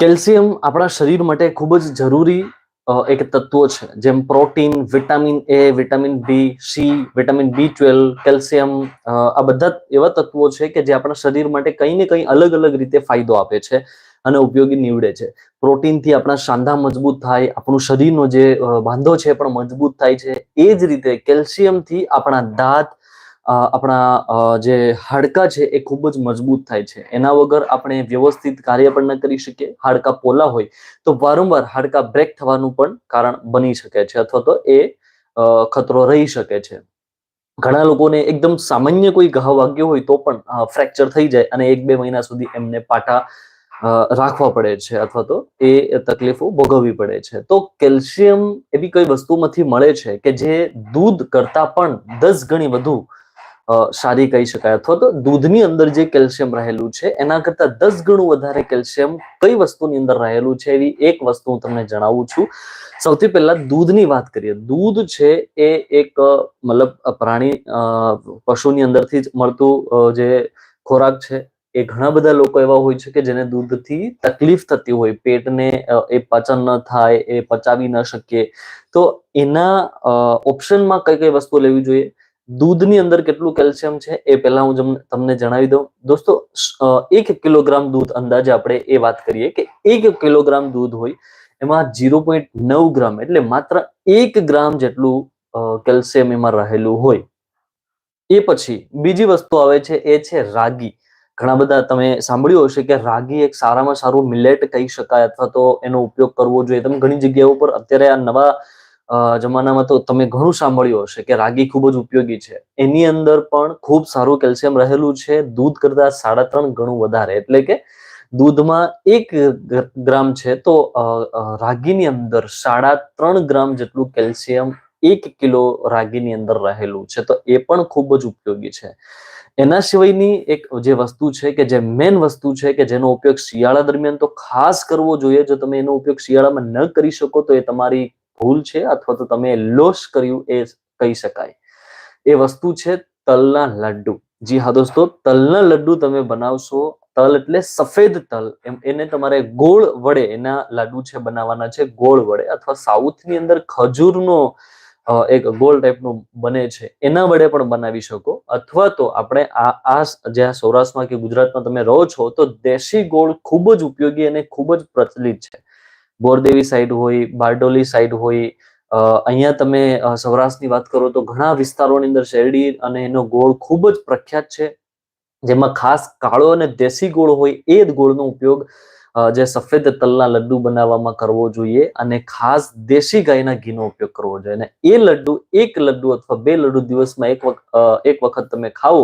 Calcium આપણા શરીર માટે ખૂબ જ જરૂરી એક તત્વો છે. જેમ protein, vitamin A, vitamin B, C, vitamin B twelve calcium આ બધા એવા તત્વો છે કે જે આપણા શરીર માટે કંઈ ને કંઈ અલગ અલગ રીતે ફાયદો આપે છે અને ઉપયોગી નીવડે છે. પ્રોટીનથી આપણા સાંધા મજબૂત થાય, આપણું શરીરનો જે બાંધો છે પણ મજબૂત થાય છે. એ જ રીતે કેલ્શિયમથી આપણા દાંત આપણા જે હાડકા છે એ ખૂબ જ મજબૂત થાય છે. એના વગર આપણે વ્યવસ્થિત કાર્ય પણ ન કરી શકીએ. હાડકા પોલા હોય તો વારંવાર હાડકા બ્રેક થવાનું પણ કારણ બની શકે છે અથવા તો એ ખતરો રહી શકે છે. ઘણા લોકોને એકદમ સામાન્ય કોઈ ઘા વાગ્યો હોય તો પણ ફ્રેક્ચર થઈ જાય અને એક બે મહિના સુધી એમને પાટા રાખવા પડે છે અથવા તો એ તકલીફો ભોગવવી પડે છે. તો કેલ્શિયમ એવી કઈ વસ્તુમાંથી મળે છે કે જે દૂધ કરતા પણ દસ ગણી વધુ સારી કહી શકાય અથવા તો દૂધની અંદર જે કેલ્શિયમ રહેલું છે, એના કરતા દસ ગણું વધારે કેલ્શિયમ કઈ વસ્તુની અંદર રહેલું છે એવી એક વસ્તુ હું તમને જણાવું છું. સૌથી પહેલા દૂધની વાત કરીએ. દૂધ છે એ એક મતલબ પ્રાણી પશુની અંદરથી જ મળતું જે ખોરાક છે, એ ઘણા બધા લોકો એવા હોય છે કે જેને દૂધથી તકલીફ થતી હોય, પેટને એ પાચન ન થાય, એ પચાવી ન શકીએ. તો એના ઓપ્શનમાં કઈ કઈ વસ્તુ લેવી જોઈએ? દૂધની અંદર કેટલું કેલ્શિયમ છે એ પહેલા હું તમને જણાવી દઉં. દોસ્તો એક કિલોગ્રામ દૂધ અંદાજે આપણે એ વાત કરીએ કે એક કિલોગ્રામ દૂધ હોય, એમાં ઝીરો પોઈન્ટ નવ ગ્રામ એટલે માત્ર એક ગ્રામ જેટલું કેલ્શિયમ એમાં રહેલું હોય. એ પછી બીજી વસ્તુ આવે છે, એ છે રાગી. ઘણા બધા તમે સાંભળ્યું હશે કે રાગી એક સારામાં સારું મિલેટ કહી શકાય અથવા તો એનો ઉપયોગ કરવો જોઈએ. તમે ઘણી જગ્યાઓ પર અત્યારે આ નવા જમાનામાં તો તમે ઘણું સાંભળ્યું હશે કે રાગી ખૂબ જ ઉપયોગી છે. એની અંદર પણ ખૂબ સારું કેલ્શિયમ રહેલું છે. દૂધ કરતા સાડા ત્રણ ગણું વધારે. એટલે કે દૂધમાં એક ગ્રામ છે તો રાગીની અંદર સાડા ત્રણ ગ્રામ જેટલું કેલ્શિયમ એક કિલો રાગીની અંદર રહેલું છે. તો એ પણ ખૂબ જ ઉપયોગી છે. એના સિવાયની એક જે વસ્તુ છે કે જે મેન વસ્તુ છે કે જેનો ઉપયોગ શિયાળા દરમિયાન તો ખાસ કરવો જોઈએ. જો તમે એનો ઉપયોગ શિયાળામાં ન કરી શકો તો એ તમારી ભૂલ છે અથવા તો તમે લોસ કર્યું એ કહી શકાય. એ વસ્તુ છે તલના લડ્ડુ. જી હા દોસ્તો, તલના લડ્ડુ તમે બનાવશો, તલ એટલે સફેદ તલ. એમ એને તમારે ગોળ વડે, એના લાડુ છે બનાવવાના છે ગોળ વડે અથવા સાઉથની અંદર ખજૂરનો એક ગોળ ટાઈપનું બને છે, એના વડે પણ બનાવી શકો. અથવા તો આપણે આ આ જ્યાં સૌરાષ્ટ્રમાં કે ગુજરાતમાં તમે રહો છો, તો દેશી ગોળ ખૂબ જ ઉપયોગી અને ખૂબ જ પ્રચલિત છે. બોરદેવી સાઈડ હોય, બારડોલી સાઈડ હોય અહીંયા તમે સૌરાષ્ટ્રની વાત કરો તો ઘણા વિસ્તારોની અંદર શેરડી અને એનો ગોળ ખૂબ જ પ્રખ્યાત છે. જેમાં ખાસ કાળો અને દેશી ગોળ હોય એ જ ગોળનો ઉપયોગ જે સફેદ તલના લડ્ડુ બનાવવામાં કરવો જોઈએ અને ખાસ દેશી ગાયના ઘીનો ઉપયોગ કરવો જોઈએ. અને એ લડ્ડુ એક લડ્ડુ અથવા બે લડ્ડુ દિવસમાં એક વખત એક વખત તમે ખાઓ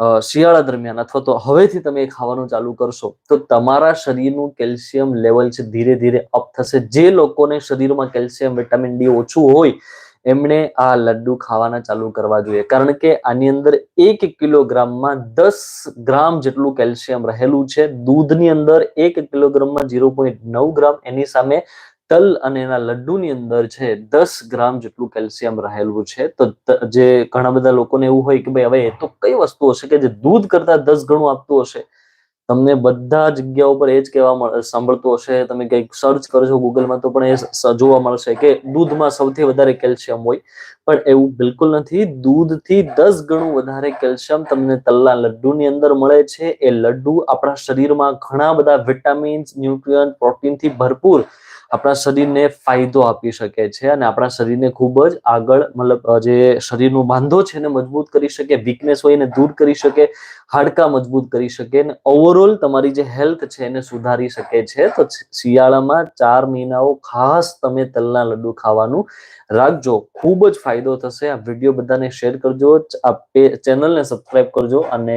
શિયાળા દરમિયાન અથવા તો હવેથી તમે ખાવાનું ચાલુ કરશો, તો તમારા શરીરનું કેલ્શિયમ લેવલ છે ધીરે ધીરે અપ થશે. જે લોકોને શરીરમાં કેલ્શિયમ, વિટામિન ડી ઓછું હોય, એમણે આ લડ્ડુ ખાવાના ચાલુ કરવા જોઈએ. કારણ કે આની અંદર એક કિલોગ્રામમાં દસ ગ્રામ જેટલું કેલ્શિયમ રહેલું છે. દૂધની અંદર એક કિલોગ્રામમાં ઝીરો પોઈન્ટ નવ ગ્રામ. એની સામે તલ અને એના લડ્ડુની અંદર છે દસ ગ્રામ જેટલું કેલ્શિયમ રહેલું છે. તો જે ઘણા બધા લોકોને એવું હોય કે ભાઈ હવે એ તો કઈ વસ્તુ હશે કે જે દૂધ કરતા દસ ગણું આપતું હશે? તમને બધા જગ્યા ઉપર એ જ કહેવા સાંભળતું હશે. તમે કંઈક સર્ચ કરશો ગૂગલમાં તો પણ એ જોવા મળશે કે દૂધમાં સૌથી વધારે કેલ્શિયમ હોય. પણ એવું બિલકુલ નથી. દૂધથી દસ ગણું વધારે કેલ્શિયમ તમને તલના લડ્ડુની અંદર મળે છે. એ લડ્ડુ આપણા શરીરમાં ઘણા બધા વિટામિન્સ ન્યુટ્રિયન્ટ પ્રોટીનથી ભરપૂર આપણા શરીરને ફાયદો આપી શકે છે અને આપણા શરીરને ખૂબ જ આગળ, મતલબ જે શરીરનું બાંધો છે એને મજબૂત કરી શકે વીકનેસ હોય એને દૂર કરી શકે, હાડકા મજબૂત કરી શકે અને ઓવરઓલ તમારી જે હેલ્થ છે એને સુધારી શકે છે. તો શિયાળામાં ચાર મહિનાઓ ખાસ તમે તલના લડ્ડુ ખાવાનું રાખજો. ખૂબ જ ફાયદો થશે. આ વીડિયો બધાને શેર કરજો. આ ચેનલને સબસ્ક્રાઈબ કરજો અને